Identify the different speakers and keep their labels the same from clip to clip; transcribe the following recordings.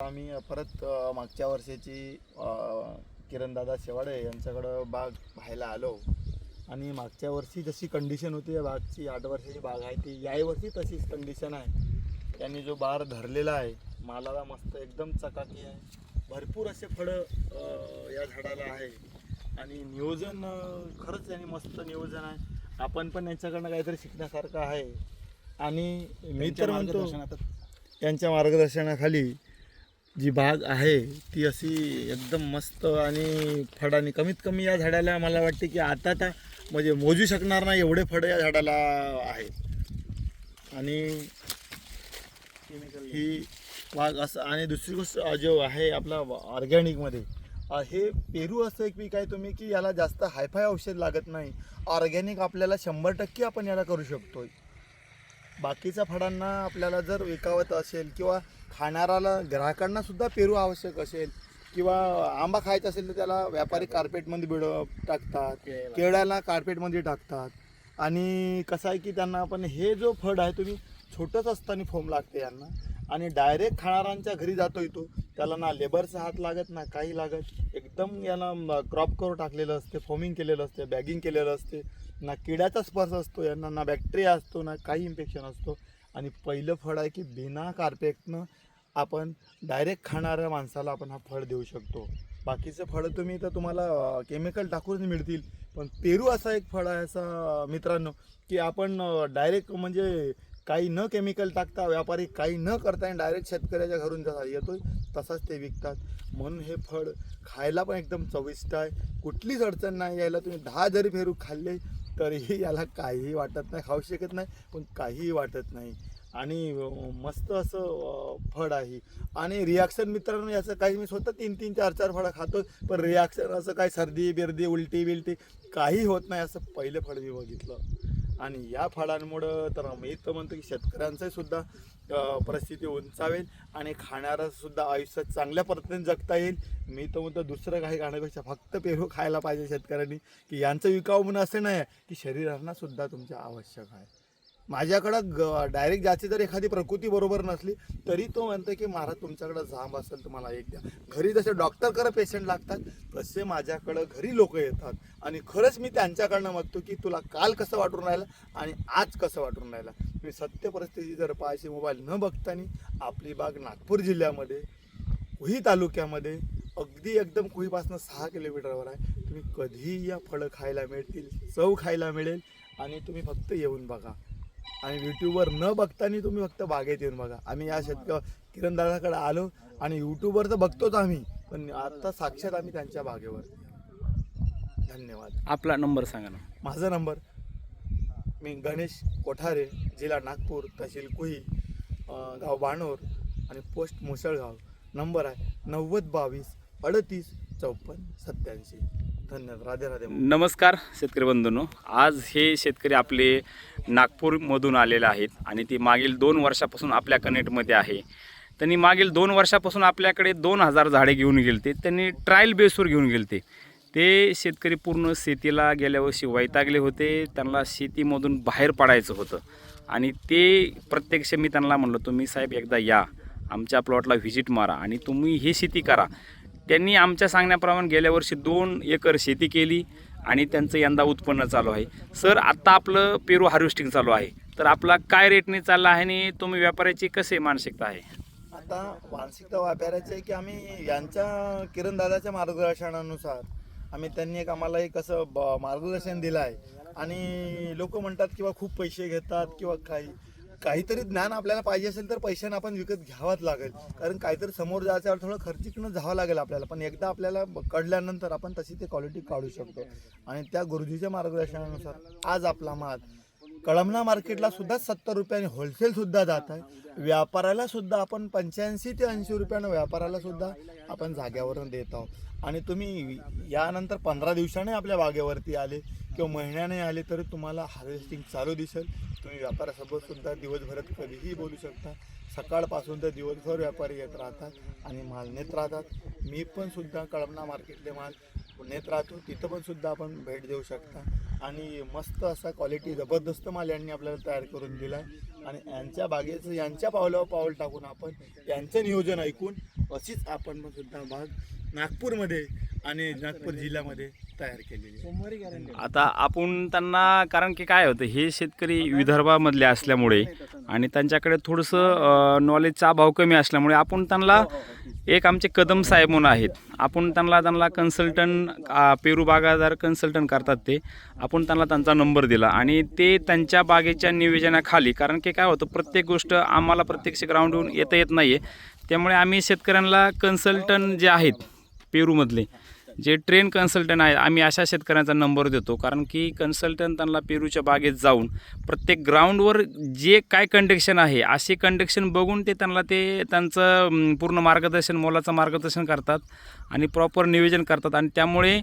Speaker 1: आम्ही परत मागच्या वर्षाची किरणदादा शेवाडे यांच्याकडं बाग पाहायला आलो. आणि मागच्या वर्षी जशी कंडिशन होती या बागची आठ वर्षाची बाग आहे ती याही वर्षी तशीच कंडिशन आहे. त्यांनी जो बार धरलेला आहे मालाला मस्त एकदम चकाकी आहे. भरपूर असे फळं या झाडाला आहे. आणि नियोजन खरंच यांनी मस्त नियोजन आहे. आपण पण यांच्याकडनं काहीतरी शिकण्यासारखं आहे. आणि मी तर म्हणतो यांच्या मार्गदर्शनाखाली जी बाग आहे ती अशी एकदम मस्त आणि फळांनी कमीत कमी या झाडाला मला वाटते की आता तर म्हणजे मोजू शकणार नाही एवढे फळं या झाडाला आहेत. आणि ही बाग असं आणि दुसरी गोष्ट जो आहे आपला ऑर्गॅनिकमध्ये हे पेरू असं एक पीक आहे तुम्ही की याला जास्त हायफाय औषध लागत नाही. ऑर्गॅनिक आपल्याला शंभर टक्के आपण याला करू शकतो बाकीच्या फळांना आपल्याला जर विकावत असेल किंवा खाणाऱ्याला ग्राहकांना सुद्धा पेरू आवश्यक असेल किंवा आंबा खायचा असेल तर त्याला व्यापारी कार्पेटमध्ये बिड टाकतात केळ्याला कार्पेटमध्ये टाकतात. आणि कसं आहे की त्यांना आपण हे जो फळ आहे तुम्ही छोटंच असताना फोम लागते यांना. आणि डायरेक्ट खाणाऱ्यांच्या घरी जातो येतो त्याला ना लेबरचा हात लागत ना काही लागत. एकदम याला क्रॉप करून टाकलेलं असते फोमिंग केलेलं असते बॅगिंग केलेलं असते. ना किड्याचा स्पर्श असतो यांना ना बॅक्टेरिया असतो ना काही इन्फेक्शन असतो. आणि पहिलं फळ आहे की बिना कार्पेटनं आपण डायरेक्ट खाणाऱ्या माणसाला आपण हा फळ देऊ शकतो. बाकीचे फळं तुम्ही तर तुम्हाला केमिकल टाकूनच मिळतील. पण पेरू असा एक फळ आहे असा मित्रांनो की आपण डायरेक्ट म्हणजे काही न केमिकल टाकता व्यापारी काही न करता डायरेक्ट शेतकऱ्याच्या घरून जसा येतो तसाच ते विकतात. म्हणून हे फळ खायला पण एकदम चविष्ट आहे. कुठलीच अडचण नाही यायला तुम्ही दहा जरी फेरू खाल्ले तरीही याला काहीही वाटत नाही खाऊ शकत नाही पण काहीही वाटत नाही. आणि मस्त असं फळ आहे. आणि रिॲक्शन मित्रांनो याचं काही मी स्वतः तीन तीन चार चार फळं खातो पण रिॲक्शन असं काही सर्दी बिर्दी उलटी बिलटी काही होत नाही असं पहिलं फळ मी बघितलं. आणि या फळांमुळं तर मी तर म्हणतो की शेतकऱ्यांचंही सुद्धा परिस्थिती उंचावेल आणि खाणारा आयुष्य आयुष्यात चांगल्या पद्धतीने जगता येईल. मी तर म्हणतो दुसरं काही खाण्यापेक्षा फक्त पेरू खायला पाहिजे शेतकऱ्यांनी. की यांचं विकाव म्हणून असं नाही की शरीरांना सुद्धा तुमच्या आवश्यक आहे. माझ्याकडं ग डायरेक्ट ज्याची जर एखादी प्रकृती बरोबर नसली तरी तो म्हणतो की महाराज तुमच्याकडं जांब असेल तर मला एक द्या. घरी जसे डॉक्टरकडं पेशंट लागतात तसे माझ्याकडं घरी लोक येतात. आणि खरंच मी त्यांच्याकडनं म्हणतो की तुला काल कसं वाटून राहिलं आणि आज कसं वाटून राहिलं? मी सत्य परिस्थिती जर पाहायची मोबाईल न बघताना आपली बाग नागपूर जिल्ह्यामध्ये कुही तालुक्यामध्ये अगदी एकदम कुहीपासून सहा किलोमीटरवर आहे. तुम्ही कधीही या फळं खायला मिळतील चव खायला मिळेल आणि तुम्ही फक्त येऊन बघा. आणि यूट्यूबवर न बघताना तुम्ही फक्त बागेत येऊन बघा. आम्ही या शेतक किरणदादाकडे आलो आणि यूट्यूबवर तर बघतोच आम्ही. पण आता साक्षात आम्ही त्यांच्या बागेवर. धन्यवाद.
Speaker 2: आपला नंबर सांगा ना.
Speaker 1: माझा नंबर. मी गणेश कोठारे जिल्हा नागपूर तहसील कुही गाव बाणोर आणि पोस्ट मुसळगाव. नंबर आहे नव्वद बावीस अडतीस चौपन्न सत्याऐंशी. धन्यवाद. राधे राधे.
Speaker 2: नमस्कार शेतकरी बंधूंनो. आज हे शेतकरी आपले नागपूरमधून आलेल्या आहेत आणि ते मागील दोन वर्षापासून आपल्या कनेक्टमध्ये आहे. त्यांनी मागील दोन वर्षापासून आपल्याकडे दोन हजार झाडे घेऊन गेलते. त्यांनी ट्रायल बेसवर घेऊन गेलते. ते शेतकरी पूर्ण शेतीला गेल्या वर्षी वैतागले होते. त्यांना शेतीमधून बाहेर पडायचं होतं. आणि ते प्रत्यक्ष मी त्यांना म्हणलं तुम्ही साहेब एकदा या. आमच्या प्लॉटला व्हिजिट मारा आणि तुम्ही ही शेती करा. त्यांनी आमच्या सांगण्याप्रमाणे गेल्या वर्षी दोन एकर शेती केली. आणि त्यांचं यंदा उत्पन्न चालू आहे. सर आत्ता आपलं पेरू हार्वेस्टिंग चालू आहे. तर आपला काय रेटने चालला आहे आणि तुम्ही व्यापाऱ्याची कसे मानसिकता आहे?
Speaker 1: आता मानसिकता व्यापाराची आहे की आम्ही यांच्या किरण दादाच्या मार्गदर्शनानुसार आम्ही त्यांनी एक आम्हाला एक असं ब- मार्गदर्शन दिलं आहे. आणि लोक म्हणतात किंवा खूप पैसे घेतात किंवा काही. काहीतरी ज्ञान आपल्याला पाहिजे असेल तर पैशाने आपण विकत घ्यावाच लागेल. कारण काहीतरी समोर जायच्यावर थोडं खर्चिकनं जावं लागेल आपल्याला. पण एकदा आपल्याला कळल्यानंतर आपण तशी ते क्वालिटी काढू शकतो. आणि त्या गुरुजीच्या मार्गदर्शनानुसार आज आपला माल कळमना मार्केटला सुद्धा सत्तर रुपयाने होलसेल सुद्धा जात आहे. व्यापाराला सुद्धा आपण पंच्याऐंशी ते ऐंशी रुपयानं व्यापाराला सुद्धा आपण जाग्यावरून देत आहोत. आणि तुम्ही यानंतर पंधरा दिवसाने आपल्या बागेवरती आले किंवा महिन्याने आले तरी तुम्हाला हार्वेस्टिंग चालू दिसेल. तुम्ही व्यापारासोबत सुद्धा दिवसभरात कधीही बोलू शकता. सकाळपासून तर दिवसभर व्यापारी येत राहतात आणि माल नेत राहतात. मी पण सुद्धा कळमना मार्केटले माल नेत राहतो. तिथं पण सुद्धा आपण भेट देऊ शकता. आणि मस्त असा क्वालिटी जबरदस्त माल यांनी आपल्याला तयार करून दिला आणि यांच्या बागेचं यांच्या पावलावर पाऊल टाकून आपण यांचं नियोजन ऐकून अशीच आपण पण सुद्धा बाग नागपूरमध्ये आणि नागपूर जिल्ह्यामध्ये तयार केलेली आहे.
Speaker 2: आता आपण त्यांना कारण की काय होतं हे शेतकरी विदर्भामधले असल्यामुळे आणि त्यांच्याकडे थोडंसं नॉलेजचा अभाव कमी असल्यामुळे आपण त्यांना एक आमचे कदम साहेब म्हणून आहेत. आपण त्यांना त्यांना कन्सल्टंट पेरू बागादार कन्सल्टंट करतात ते. आपण त्यांना त्यांचा नंबर दिला. आणि ते त्यांच्या बागेच्या नियोजनाखाली कारण की काय होतं प्रत्येक गोष्ट आम्हाला प्रत्यक्ष ग्राउंडहून येता येत नाही आहे त्यामुळे आम्ही शेतकऱ्यांना कन्सल्टंट जे आहेत पेरूमधले जे ट्रेन कन्सल्टंट आहे आम्ही अशा शेतकऱ्यांचा नंबर देतो. कारण की कन्सल्टंट त्यांना पेरूच्या बागेत जाऊन प्रत्येक ग्राउंडवर जे काय कंडिक्शन आहे असे कंडिक्शन बघून ते त्यांना ते त्यांचं पूर्ण मार्गदर्शन मोलाचं मार्गदर्शन करतात आणि प्रॉपर नियोजन करतात. आणि त्यामुळे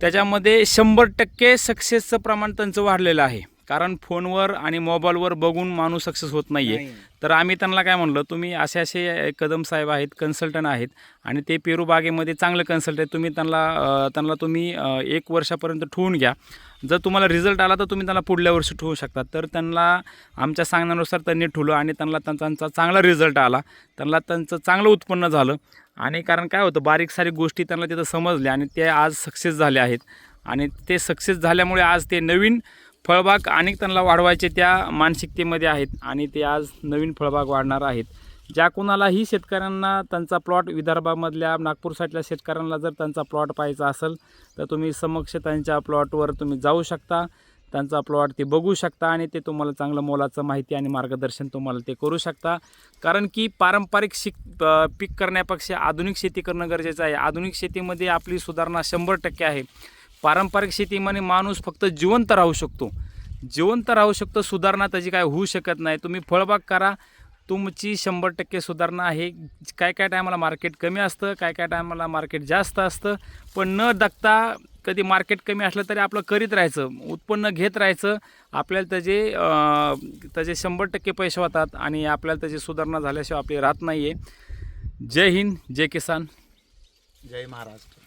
Speaker 2: त्याच्यामध्ये शंभर टक्के सक्सेसचं प्रमाण त्यांचं वाढलेलं आहे. कारण फोनवर आणि मोबाईलवर बघून माणूस सक्सेस होत नाही. आहे तर आम्ही त्यांना काय म्हणलं तुम्ही असे असे कदम साहेब आहेत कन्सल्टंट आहेत आणि ते पेरू बागेमध्ये चांगले कन्सल्टंट तुम्ही त्यांना त्यांना तुम्ही एक वर्षापर्यंत ठेवून घ्या. जर तुम्हाला रिझल्ट आला तर तुम्ही त्यांना पुढल्या वर्षी ठेवू शकता. तर त्यांना आमच्या सांगण्यानुसार त्यांनी ठेवलं आणि त्यांना त्यांचा त्यांचा चांगला रिझल्ट आला. त्यांना त्यांचं चांगलं उत्पन्न झालं. आणि कारण काय होतं बारीक सारीक गोष्टी त्यांना तिथं समजल्या आणि ते आज सक्सेस झाले आहेत. आणि ते सक्सेस झाल्यामुळे आज ते नवीन फळबाग अनेक त्यांना वाढवायचे त्या मानसिकतेमध्ये आहेत आणि ते आज नवीन फळबाग वाढणार आहेत. ज्या कोणालाही शेतकऱ्यांना त्यांचा प्लॉट विदर्भामधल्या नागपूर साईडल्या शेतकऱ्यांना जर त्यांचा प्लॉट पाहायचा असेल तर तुम्ही समक्ष त्यांच्या प्लॉटवर तुम्ही जाऊ शकता त्यांचा प्लॉट ते बघू शकता आणि ते तुम्हाला चांगलं मोलाचं माहिती आणि मार्गदर्शन तुम्हाला ते करू शकता. कारण की पारंपरिक शिक पीक करण्यापेक्षा आधुनिक शेती करणं गरजेचं आहे. आधुनिक शेतीमध्ये आपली सुधारणा शंभर टक्के आहे. पारंपरिक शेतीमध्ये माणूस फक्त जिवंत राहू शकतो. जिवंत राहू शकतो सुधारणा त्याची काय होऊ शकत नाही. तुम्ही फळबाग करा तुमची शंभर टक्के सुधारणा आहे. काय काय टायमाला मार्केट कमी असतं काय काय टायमाला मार्केट जास्त असतं. पण न दगता कधी मार्केट कमी असलं तरी आपलं करीत राहायचं उत्पन्न घेत राहायचं. आपल्याला त्याचे त्याचे शंभर टक्के पैसे होतात आणि आपल्याला त्याची सुधारणा झाल्याशिवाय आपली राहत नाही आहे जय हिंद जय किसान.
Speaker 1: जय महाराष्ट्र.